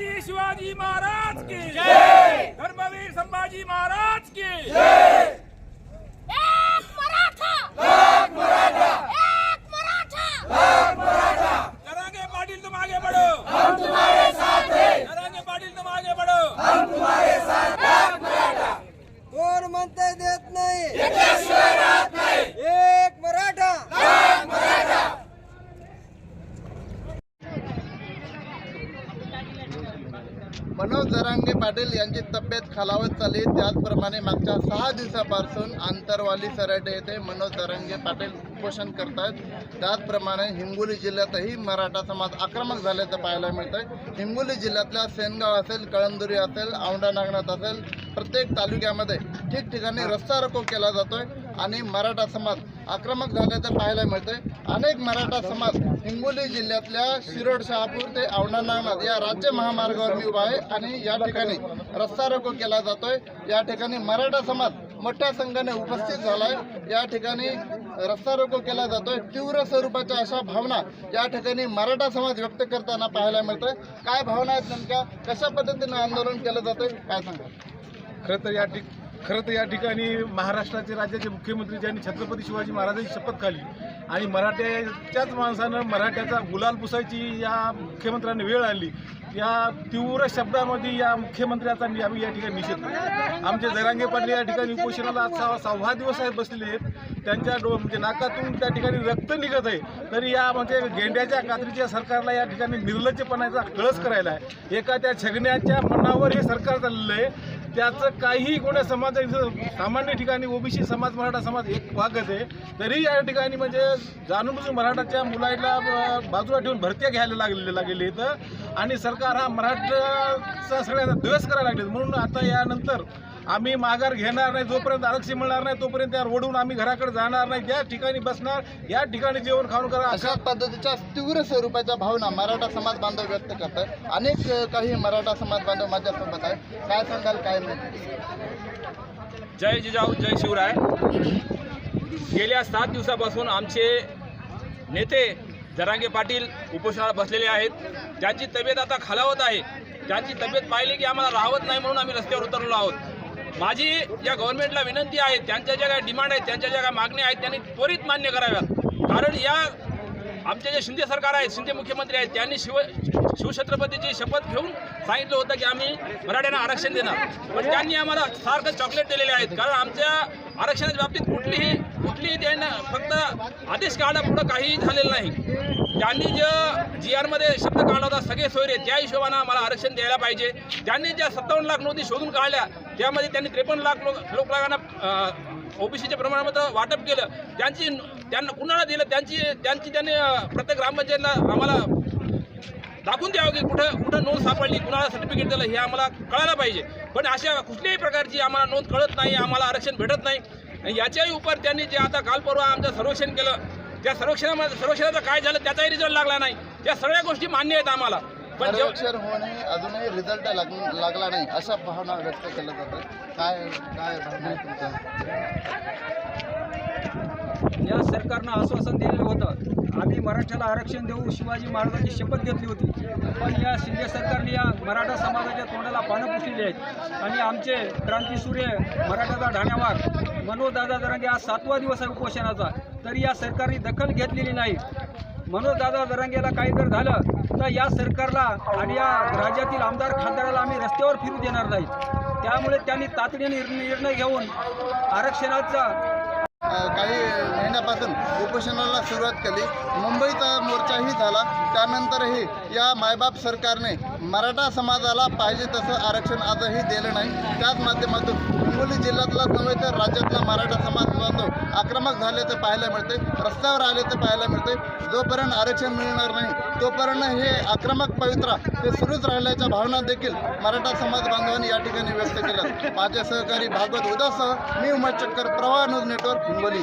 छत्रपती शिवाजी महाराज की धर्मवीर संभाजी महाराज की एक मराठा एक मराठा एक मराठा जरांगे पाटील तुम आगे बढ़ो हम तुम्हारे साथ हैं जरांगे पाटील तुम आगे बढ़ो कोण म्हणते देत नाही एक मराठा मनोज जरांगे पाटील यांची तब्येत खालावत चालली. त्याचप्रमाणे मागच्या सहा दिवसापासून आंतरवाली सराटे येथे मनोज जरांगे पाटील उपोषण आहेत त्याचप्रमाणे हिंगोली जिल्ह्यातही मराठा समाज आक्रमक झाल्याचं पाहायला मिळतंय. हिंगोली जिल्ह्यातल्या सेनगाव असेल कळंदुरी असेल औंढा नागनाथ असेल प्रत्येक तालुक्यामध्ये ठिकठिकाणी रस्ता रोको केला जातोय आणि मराठा समाज आक्रमक झाल्याचं पाहायला मिळतंय. अनेक मराठा समाज हिंगोली जिल्ह्यातल्या शिरोड शहापूर ते औंढा नागनाथ या राज्य महामार्गावर मी उभा आहे आणि या ठिकाणी रस्ता रोको केला जातोय. या ठिकाणी मराठा समाज मोठ्या संख्येने उपस्थित झालाय. या ठिकाणी रस्ता रोको केला जातोय. तीव्र स्वरूपाच्या अशा भावना या ठिकाणी मराठा समाज व्यक्त करताना पाहायला मिळतोय. काय भावना आहेत नेमक्या? कशा पद्धतीने आंदोलन केलं जातंय? काय सांगा खरं तर या ठिकाणी खरं तर या ठिकाणी महाराष्ट्राचे राज्याचे मुख्यमंत्री ज्यांनी छत्रपती शिवाजी महाराजांची शपथ खाली. आणि मराठ्याच्याच माणसानं मराठ्याचा गुलाल पुसायची या मुख्यमंत्र्यांनी वेळ आणली. या तीव्र शब्दामध्ये या मुख्यमंत्र्याचा आम्ही या ठिकाणी निषेध करतो. आमचे जरांगे पाटील या ठिकाणी उपोषणाला आज सहा सव्वा दिवस आहेत बसलेले आहेत. त्यांच्या डो म्हणजे नाकातून त्या ठिकाणी रक्त निघत आहे. तरी या म्हणजे गेंड्याच्या कात्रीच्या सरकारला या ठिकाणी निर्लज्जपणाचा कळस करायला आहे. एका त्या छगण्याच्या मनावर हे सरकार चाललेलं आहे. त्याचं काही कोण्या समाज सामान्य ठिकाणी ओबीसी समाज मराठा समाज एक भागच आहे. तरी या ठिकाणी म्हणजे जाणून बुजून मराठाच्या मुलाला बाजूला ठेवून भरत्या घ्यायला लागलेले लागलेले इथं. आणि सरकार हा मराठाचा सगळ्यांना द्वेष करायला लागले म्हणून आता यानंतर आम्ही माघार घेणार नाही जोपर्यंत आरक्षण मिळणार नाही तोपर्यंत त्या रोडून आम्ही घराकडे जाणार नाही. ज्या ठिकाणी बसणार या ठिकाणी जेवण खाऊन करा. अशा पद्धतीच्या तीव्र स्वरूपाच्या भावना मराठा समाज बांधव व्यक्त करतात. अनेक काही मराठा समाज बांधव माझ्यासोबत आहे काय सांगाल काय नाही? जय जिजाऊ जय शिवराय. गेल्या सात दिवसापासून आमचे नेते जरांगे पाटील उपोषणाला बसलेले आहेत. ज्यांची तब्येत आता खालावत आहे. ज्यांची तब्येत पाहिली की आम्हाला राहत नाही म्हणून आम्ही रस्त्यावर उतरलो आहोत. माझी या गव्हर्नमेंटला विनंती आहे त्यांच्या ज्या काही डिमांड आहेत त्यांच्या ज्या काही मागण्या आहेत त्यांनी त्वरित मान्य कराव्यात. कारण या आमचे जे शिंदे सरकार आहेत शिंदे मुख्यमंत्री आहेत त्यांनी शिव शिवछत्रपतीची शपथ घेऊन सांगितलं होतं की आम्ही मराठ्यांना आरक्षण देणार. पण त्यांनी आम्हाला सारखं चॉकलेट दिलेले आहेत. कारण आमच्या आरक्षणाच्या बाबतीत कुठलीही कुठलीही त्यांना फक्त आदेश काढा पुढं काहीही झालेलं नाही. त्यांनी जे जी आरमध्ये शब्द काढला होता सगळे सोयरे त्या हिशोबानं आम्हाला आरक्षण द्यायला पाहिजे त्यांनी ज्या सत्तावन्न लाख नोंदी शोधून काढल्या त्यामध्ये त्यांनी त्रेपन्न लाख लोक लोकलागांना ओबीसीच्या प्रमाणामध्ये वाटप केलं. त्यांची त्यांना कुणाला दिलं त्यांची त्यांची त्यांनी प्रत्येक ग्रामपंचायतला आम्हाला दाखवून द्यावं की कुठं कुठं नोंद सापडली कुणाला सर्टिफिकेट दिलं हे आम्हाला कळायला पाहिजे. पण अशा कुठल्याही प्रकारची आम्हाला नोंद कळत नाही आम्हाला आरक्षण भेटत नाही. आणि याच्याही उपर त्यांनी जे आता काल परवा आमचं सर्वेक्षण केलं त्या सर्वेक्षणामध्ये सर्वेक्षणाचं काय झालं त्याचाही रिझल्ट लागला नाही. त्या सगळ्या गोष्टी मान्य आहेत आम्हाला. पण सर्वेक्षण होणे अजूनही रिझल्ट लागला नाही अशा भावना व्यक्त केल्या जातात. काय काय भावना आहे तुमच्या? या सरकारनं आश्वासन दिलेलं होतं. आम्ही मराठ्याला आरक्षण देऊ शिवाजी महाराजांची शपथ घेतली होती. पण या शिंदे सरकारने या मराठा समाजाच्या तोंडाला पानं पुसलेली आहेत. आणि आमचे क्रांतीसूर्य मराठाचा ढाण्यावर मनोजदादा जरांगे आज सातवा दिवस आहे उपोषणाचा. तरी या सरकारने दखल घेतलेली नाही. मनोजदादा जरांगेला काही जर झालं तर या सरकारला आणि या राज्यातील आमदार खासदाराला आम्ही रस्त्यावर फिरू देणार नाही. त्यामुळे त्यांनी तातडीने निर्णय घेऊन आरक्षणाचा काही महिन्यापासून उपोषणाला सुरुवात केली. मुंबईचा मोर्चाही झाला. त्यानंतरही या मायबाप सरकारने मराठा समाजाला पाहिजे तसं आरक्षण आजही दिलं नाही. त्याच माध्यमातून हिंगोली जिल्ह्यातला नव्हे तर राज्यातला मराठा समाज बांधव आक्रमक झाल्याचं पाहायला मिळते रस्त्यावर आल्याचं पाहायला मिळते जोपर्यंत आरक्षण मिळणार नाही तोपर्यंत हे आक्रमक पवित्रा हे सुरूच राहिल्याच्या भावना देखील मराठा समाज बांधवांनी या ठिकाणी व्यक्त केल्या माझे सहकारी भागवत उदासह मी उमा चक्कर प्रवाह न्यूज नेटवर्क हिंगोली.